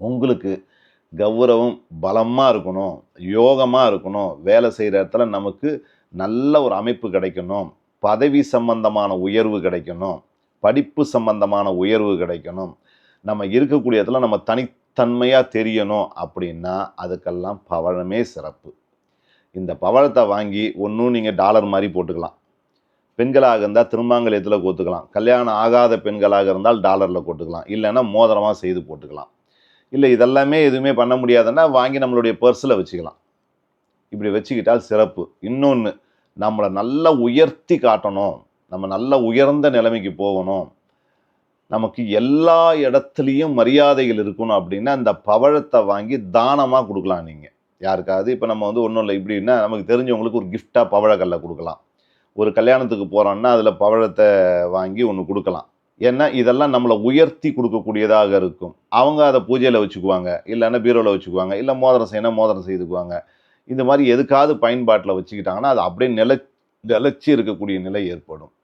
உங்களுக்கு கௌரவம் பலமாக இருக்கணும் யோகமாக இருக்கணும் வேலை செய்கிற இடத்துல நமக்கு நல்ல ஒரு அமைப்பு கிடைக்கணும் பதவி சம்பந்தமான உயர்வு கிடைக்கணும் படிப்பு சம்பந்தமான உயர்வு கிடைக்கணும் நம்ம இருக்கக்கூடிய இடத்துல நம்ம தனித்தன்மையாக தெரியணும் அப்படின்னா அதுக்கெல்லாம் பவழமே சிறப்பு. இந்த பவழத்தை வாங்கி ஒன்றும் நீங்கள் டாலர் மாதிரி போட்டுக்கலாம். பெண்களாக இருந்தால் திருமாங்கல்யத்தில் கோத்துக்கலாம். கல்யாணம் ஆகாத பெண்களாக இருந்தால் டாலரில் போட்டுக்கலாம் இல்லைன்னா மோதிரமாக செய்து போட்டுக்கலாம். இல்லை இதெல்லாமே எதுவுமே பண்ண முடியாதுன்னா வாங்கி நம்மளுடைய பர்ஸில் வச்சுக்கலாம். இப்படி வச்சுக்கிட்டால் சிறப்பு. இன்னொன்று நம்மளை நல்லா உயர்த்தி காட்டணும். நம்ம நல்லா உயர்ந்த நிலைமைக்கு போகணும். நமக்கு எல்லா இடத்துலையும் மரியாதைகள் இருக்கணும் அப்படின்னா இந்த பவழத்தை வாங்கி தானமாக கொடுக்கலாம் நீங்கள் யாருக்காவது இப்போ நம்ம வந்து ஒன்றும் இல்லை இப்படின்னா நமக்கு தெரிஞ்சவங்களுக்கு ஒரு கிஃப்டாக பவழக்கல்லை கொடுக்கலாம். ஒரு கல்யாணத்துக்கு போகிறோன்னா அதில் பவழத்தை வாங்கி ஒன்று கொடுக்கலாம். ஏன்னா இதெல்லாம் நம்மளை உயர்த்தி கொடுக்கக்கூடியதாக இருக்கும். அவங்க அதை பூஜையில் வச்சுக்குவாங்க இல்லைன்னா பீரோவில் வச்சுக்குவாங்க இல்லை மோதிரம் செய்யணும் மோதிரம் செய்துக்குவாங்க. இந்த மாதிரி எதுக்காவது பயன்பாட்டில் வச்சுக்கிட்டாங்கன்னா அது அப்படியே நில நிலச்சி இருக்கக்கூடிய நிலை ஏற்படும்.